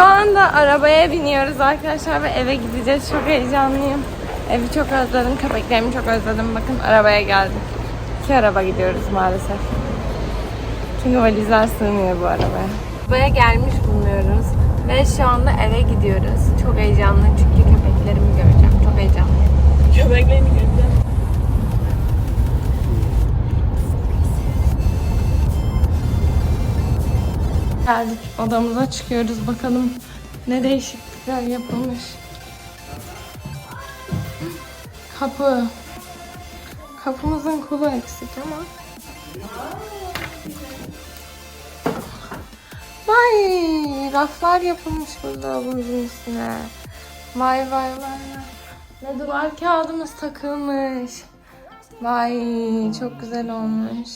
anda arabaya biniyoruz arkadaşlar ve eve gideceğiz. Çok heyecanlıyım. Evi çok özledim, köpeklerimi çok özledim. Bakın arabaya geldik. İki araba gidiyoruz maalesef. Çünkü valizler sığmıyor bu arabaya. Arabaya gelmiş bulunuyoruz. Ve şu anda eve gidiyoruz. Çok heyecanlıyım çünkü köpeklerimi göreceğim. Çok heyecanlıyım. Köpeklerini göreceğim. Geldik odamıza çıkıyoruz bakalım ne değişiklikler yapılmış. Kapı. Kapımızın kolu eksik ama. Vay raflar yapılmış buzdolabımızın üstüne. Vay vay vay. vay. Ne duvar kağıdımız takılmış. Vay çok güzel olmuş.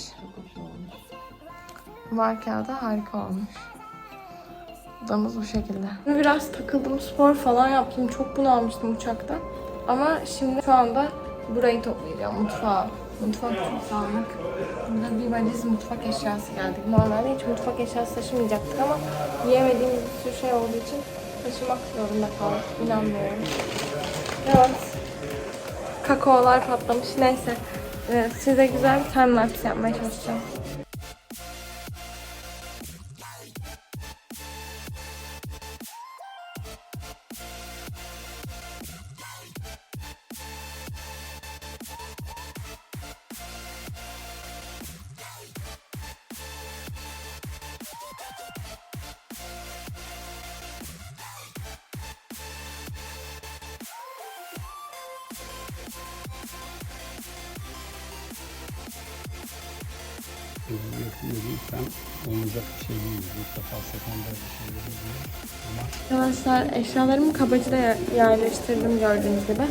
Duvar kağıdı harika olmuş. Odamız bu şekilde. Biraz takıldım, spor falan yaptım. Çok bunalmıştım uçakta. Ama şimdi şu anda burayı toplayacağım, mutfağı. Mutfak çok dağınık. Burada bir valiz mutfak eşyası geldik. Normalde hiç mutfak eşyası taşımayacaktık ama yiyemediğimiz bir sürü şey olduğu için taşımak zorunda kaldık. İnanmıyorum. Evet. Kakaolar patlamış. Neyse. Size güzel bir time lapse yapmaya çalışacağım. Yeah. Yapıyorsam olacak bir şey değil. Defa sekonder bir şey oluyor. Ama Arkadaşlar eşyalarımı kabacıda yer- yerleştirdim gördüğünüz gibi.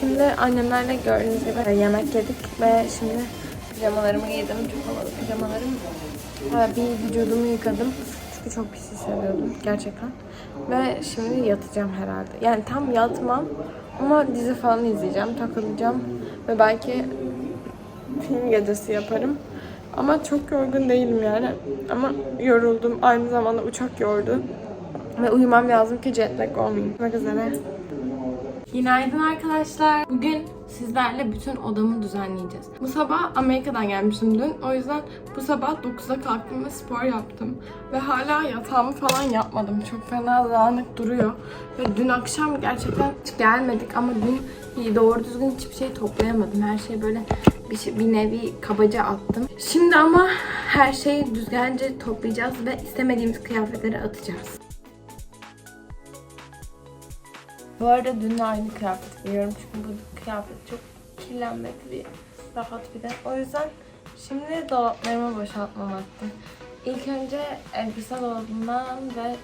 Şimdi annemlerle gördüğünüz gibi yemek yedik ve şimdi pijamalarımı giydim. Çok havalı pijamalarım. Ee, Bir vücudumu yıkadım. Çünkü çok pis hissediyordum gerçekten. Ve şimdi yatacağım herhalde. Yani tam yatmam ama dizi falan izleyeceğim, takılacağım ve belki film gecesi yaparım. Ama çok yorgun değilim yani. Ama yoruldum. Aynı zamanda uçak yordu. Ve uyumam lazım ki jet lag olmayayım. Görüşmek üzere. Günaydın arkadaşlar. Bugün sizlerle bütün odamı düzenleyeceğiz. Bu sabah Amerika'dan gelmişim dün. O yüzden bu sabah 9'da kalktım ve spor yaptım. Ve hala yatağımı falan yapmadım. Çok fena dağınık duruyor. Ve dün akşam gerçekten hiç gelmedik ama dün doğru düzgün hiçbir şey toplayamadım. Her şey böyle bir, şey- bir nevi kabaca attım. Şimdi ama her şeyi düzgünce toplayacağız ve istemediğimiz kıyafetleri atacağız. Bu arada dün aynı kıyafet giyiyorum çünkü bu kıyafet çok kirlenmekli, rahat bir de. O yüzden şimdi dolaplarımı boşaltmam vakti. İlk önce elbise dolabından ve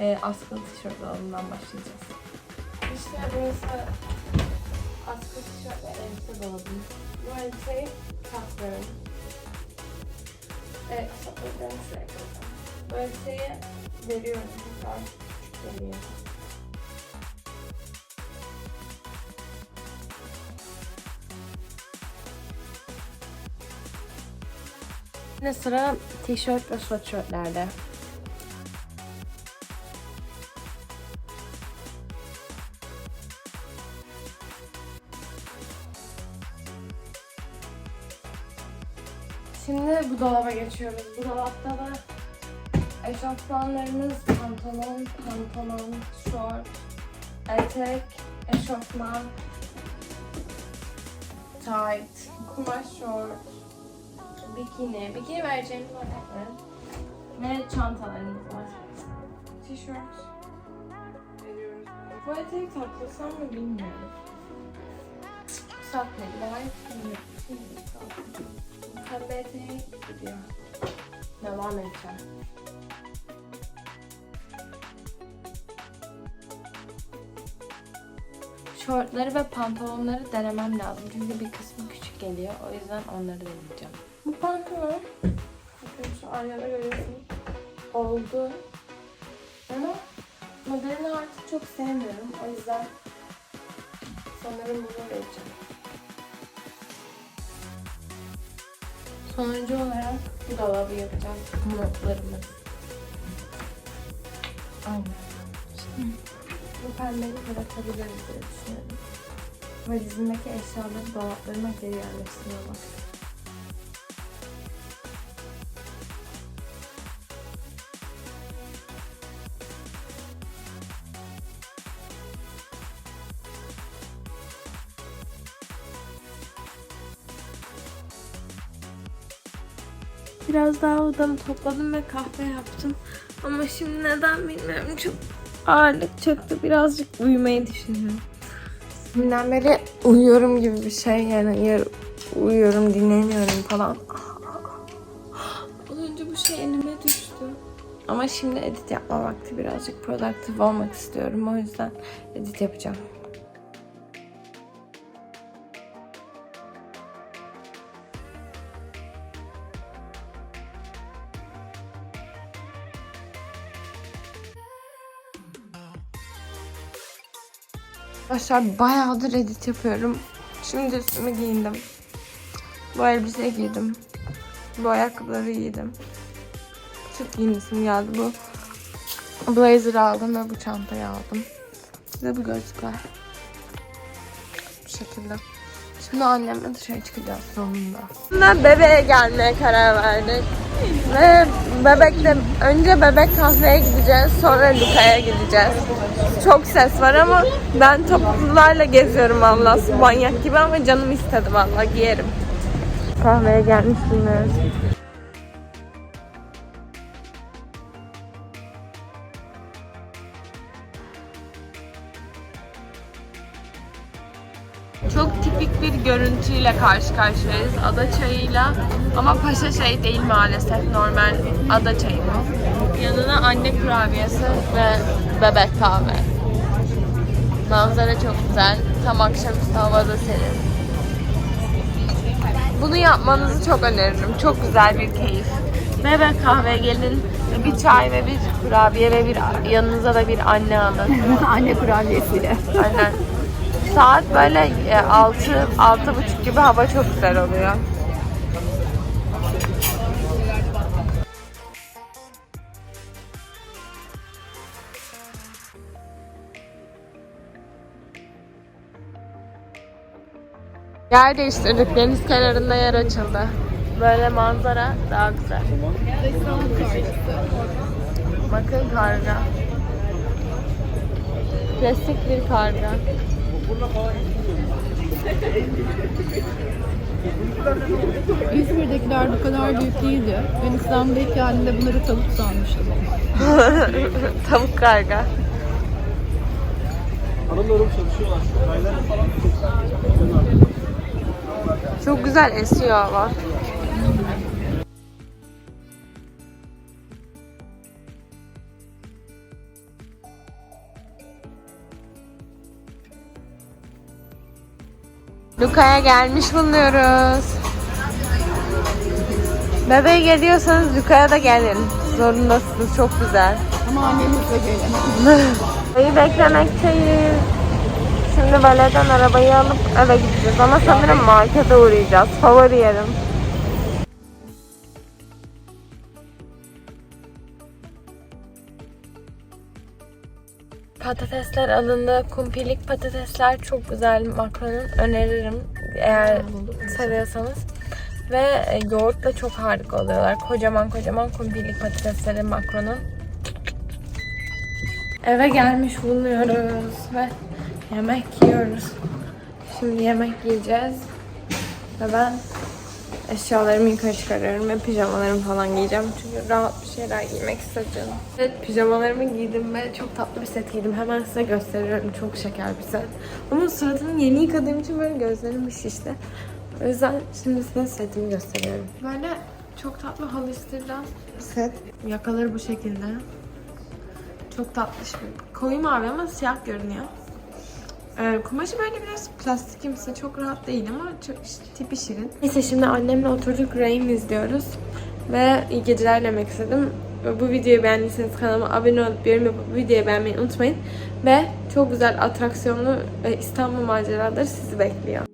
e, askılı tişört dolabından başlayacağız. İşte burası askılı tişört ve elbise dolabım. Bu elbiseyi saklıyorum. Evet, saklıyorum şuraya koyacağım. Bu elbiseyi veriyorum. Tekrar küçük geliyor. Şimdi sıra tişört ve sweatshirtlerde. Şimdi bu dolaba geçiyoruz. Bu dolapta da eşofmanlarımız pantolon, pantolon, şort, etek, eşofman, tight, kumaş şort, bikini. Bikini vereceğimiz tekrar. Ve çantalarımız var. Tişört. Veriyoruz. Bu eteği saklasam mı bilmiyorum. Satmayayım. Daha bilmiyorum. Pembe eteği gidiyor. Devam edeceğim. Şortları ve pantolonları denemem lazım. Çünkü bir kısmı küçük geliyor. O yüzden onları deneyeceğim. Bu pantolon. Bakın şu aynada görüyorsunuz. Oldu. Ama modelini artık çok sevmiyorum. O yüzden sanırım bunu vereceğim. Sonuncu olarak bu dolabı yapacağız. Montlarımız. Aynen. Bu pembeyi bırakabiliriz diye düşünüyorum. Valizindeki eşyaları dolaplarıma geri yerleştiriyorlar. Biraz daha odamı topladım ve kahve yaptım. Ama şimdi neden bilmiyorum. Çok ağırlık çöktü. Birazcık uyumayı düşünüyorum. Dünden beri uyuyorum gibi bir şey. Yani yer uyuyorum, dinleniyorum falan. Az önce bu şey elime düştü. Ama şimdi edit yapma vakti birazcık productive olmak istiyorum. O yüzden edit yapacağım. Arkadaşlar bayağıdır edit yapıyorum. Şimdi üstümü giyindim. Bu elbiseyi giydim. Bu ayakkabıları giydim. Çok giyinesim geldi bu. Blazer aldım ve bu çantayı aldım. Ve bu gözlükler. Bu şekilde. Şimdi annemle dışarı çıkacağız sonunda. Bebeğe gelmeye karar verdik. Ve bebekte önce bebek kahveye gideceğiz sonra Luka'ya gideceğiz. Çok ses var ama ben topuklularla geziyorum valla su manyak gibi ama canım istedi valla giyerim. Kahveye gelmiş. Çok tipik bir görüntüyle karşı karşıyayız. Ada çayıyla ama paşa çayı değil maalesef normal ada çayı bu. Yanına anne kurabiyesi ve bebek kahve. Manzara çok güzel. Tam akşamüstü havada serin. Bunu yapmanızı çok öneririm. Çok güzel bir keyif. Bebek kahve gelin. Bir çay ve bir kurabiye ve bir yanınıza da bir anne alın. Anne kurabiyesiyle. Aynen. Saat böyle e, altı, altı buçuk gibi hava çok güzel oluyor. Yer değiştirdik. Deniz kenarında yer açıldı. Böyle manzara daha güzel. Bakın karga. Plastik bir karga. İzmir'dekiler bu kadar büyük değildi. Ben İstanbul'da ilk halinde bunları tavuk sanmıştım. Tavuk karga. Çok güzel esiyor hava. Luka'ya gelmiş bulunuyoruz. Bebeğe geliyorsanız Luka'ya da gelin. Zorundasınız. Çok güzel. Ama annemizle gelin. Arabayı beklemekteyiz. Şimdi valeden arabayı alıp eve gideceğiz ama sanırım markete uğrayacağız. Favori yerim. Patatesler alındı. Kumpilik patatesler çok güzel. Makronun öneririm eğer seviyorsanız. Ve e, yoğurtla çok harika oluyorlar. Kocaman kocaman kumpilik patatesleri makronun. Eve gelmiş bulunuyoruz ve yemek yiyoruz. Şimdi yemek yiyeceğiz. Ve ben eşyalarımı yukarı çıkarıyorum ve pijamalarımı falan giyeceğim. Çünkü rahat bir şeyler giymek istedim. Evet pijamalarımı giydim ve çok tatlı bir set giydim. Hemen size gösteriyorum. Çok şeker bir set. Ama suratımı yeni yıkadığım için böyle gözlerim şişti. O yüzden şimdi size setimi gösteriyorum. Böyle çok tatlı Hollister'dan bir set. Yakaları bu şekilde. Çok tatlış bir koyu mavi ama siyah görünüyor. Ee, kumaşı böyle biraz plastikimsi, çok rahat değil ama çok tipi şirin. Neyse şimdi annemle oturduk Rain izliyoruz. Ve iyi geceler demek istedim. Bu videoyu beğendiyseniz kanalıma abone olup yorum yapıp videoyu beğenmeyi unutmayın. Ve çok güzel atraksiyonlu e, İstanbul maceraları sizi bekliyor.